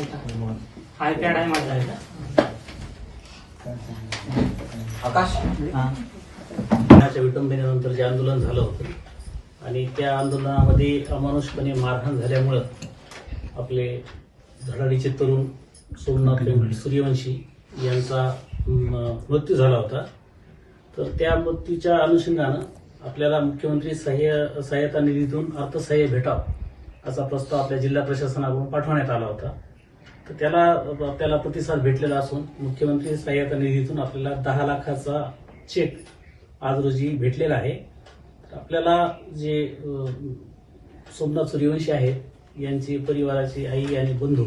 हाय pad आहे माझा आहे का आकाश पुण्याच्या विटंबनेनंतर जे आंदोलन झालं होतं आणि त्या आंदोलनामध्ये अमानुषपणे मारहाण झाल्यामुळं आपले धडाडीचे तरुण सोमनाथ सूर्यवंशी यांचा मृत्यू झाला होता. तर त्या मृत्यूच्या अनुषंगानं आपल्याला मुख्यमंत्री सहाय्य सहाय्यता निधीतून अर्थसहाय्य भेटावं असा प्रस्ताव आपल्या जिल्हा प्रशासनाकडून पाठवण्यात आला होता. तर त्याला आपल्याला प्रतिसाद भेटलेला असून मुख्यमंत्री सहाय्यता निधीतून आपल्याला दहा लाखाचा चेक आज रोजी भेटलेला आहे. तर आपल्याला जे सोमनाथ सूर्यवंशी आहेत यांची परिवाराची आई आणि बंधू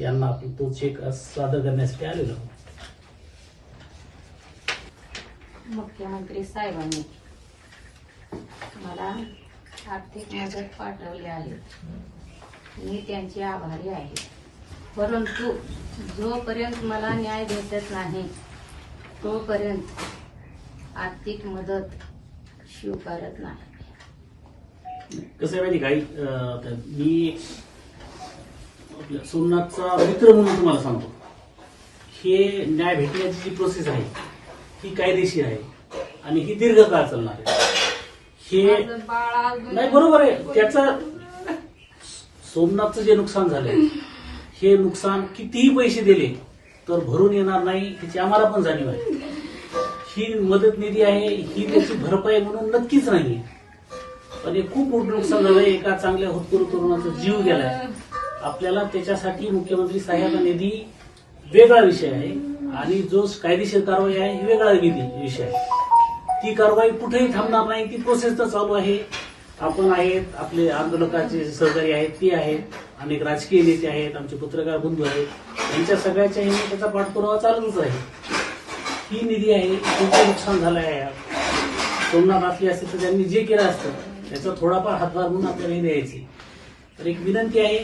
यांना आपण तो चेक सादर करण्यासाठी आलेलो आहोत. मुख्यमंत्री साहेबांनी मला आर्थिक मदत पाठवली आहे. मी त्यांची आभारी आहे. परंतु जोपर्यंत मला न्याय भेटत नाही तोपर्यंत आर्थिक मदत स्वीकारत नाही. कसं आहे माहिती काही मी आपल्या सोमनाथचा मित्र म्हणून तुम्हाला सांगतो. हे न्याय भेटण्याची जी प्रोसेस आहे ही कायदेशीर आहे आणि ही दीर्घकाळ चालणार आहे. हे नाही बरोबर आहे. त्याचं सोमनाथचं जे नुकसान झालंय हे नुकसान कितीही पैसे दिले तर भरून येणार नाही त्याची आम्हाला पण जाणीव आहे. ही मदत निधी आहे ही त्याची भरपाई म्हणून नक्कीच नाही पण हे खूप मोठं नुकसान झालंय एका चांगल्या होतकरू तरुणाचा जीव गेलाय. आपल्याला त्याच्यासाठी मुख्यमंत्री सहाय्यता निधी वेगळा विषय आहे आणि जो कायदेशीर कारवाई आहे ही वेगळा निधी विषय आहे. ती कारवाई कुठेही थांबणार नाही ती प्रोसेस तर चालू आहे. आपण आहेत आपले आंदोलकाचे सहकारी आहेत ती आहेत. अनेक राजकीय नेते आहेत आमचे पत्रकार बंधू आहेत. यांच्या सगळ्याच्या ह्याने त्याचा पाठपुरावा चालूच आहे. ही निधी आहे त्यांचं नुकसान झालं आहे. सोमनाथ असली असते तर त्यांनी जे केलं असतं त्याचा थोडाफार हातभार म्हणून आपल्याला हे द्यायची. तर एक विनंती आहे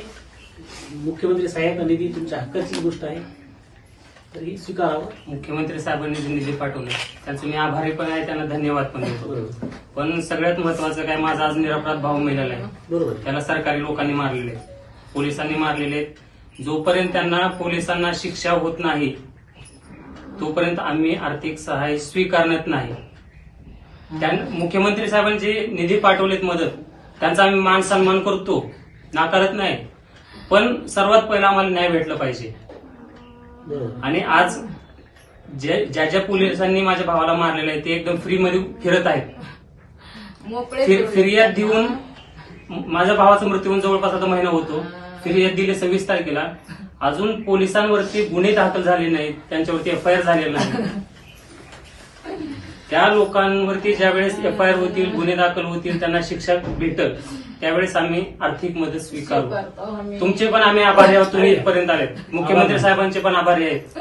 मुख्यमंत्री सहाय्यता निधी तुमच्या हक्काची गोष्ट आहे. तर ही स्वीकारावं. मुख्यमंत्री साहेबांनी जे निधी पाठवले त्यांचे मी आभारी पण आहे त्यांना धन्यवाद पण देतो. पण सगळ्यात महत्वाचं काय माझा आज निरपराध भाऊ मेलेला आहे. बरोबर. आहे. त्याला सरकारी लोकांनी मारलेले आहेत. पोलिसांनी मारलेले आहेत. जोपर्यंत त्यांना पोलिसांना शिक्षा होत नाही तोपर्यंत आम्ही आर्थिक सहाय्य स्वीकारण्यात नाही. त्यां- मुख्यमंत्री साहेबांनी जे निधी पाठवलेत मदत. त्यांचा आम्ही मान सन्मान करतो. नाकारत नाही. पण सर्वात पहिला आम्हाला न्याय भेटला पाहिजे. आणि आज ज्या ज्या पोलिसांनी माझ्या भावाला मारलेलं आहे ते एकदम फ्री मध्ये फिरत आहेत. फिर्याद देऊन माझ्या भावाचा मृत्यू होऊन जवळपास आता महिना होतो. फिर्याद दिली सव्वीस तारखेला. अजून पोलिसांवरती गुन्हे दाखल झाले नाहीत. त्यांच्यावरती एफ आय आर झालेला नाही. त्या लोकांवरती ज्यावेळेस एफ आय आर होतील गुन्हे दाखल होतील त्यांना शिक्षा भेटल त्यावेळेस आम्ही आर्थिक मदत स्वीकारू. तुमचे पण आम्ही आभारी आहोत. तुम्ही इथपर्यंत आलेत. मुख्यमंत्री साहेबांचे पण आभारी आहेत.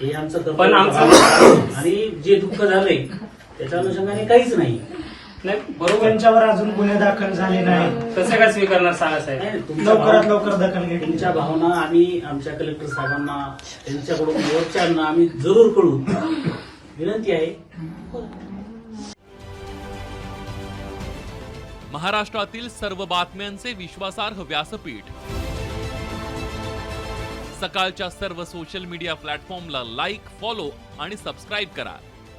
हे पण आमचं-. आणि जे दुःख झालंय त्याच्या अनुषंगाने काहीच नाही. नाही बरोबर त्यांच्यावर अजून गुन्हे दाखल झाले नाही कसं काय स्वीकारणार सांगा साहेब? नाही, तुमच्या लवकरात लवकर दखल घेतली. तुमच्या भावना आम्ही आमच्या कलेक्टर साहेबांना त्यांच्याकडून मोर्चांना आम्ही जरूर कळू विनंती आहे. महाराष्ट्रातील सर्व बातम्यांचे विश्वासार्ह व्यासपीठ. सकाळच्या सर्व सोशल मीडिया प्लॅटफॉर्मला लाईक फॉलो आणि सबस्क्राईब करा.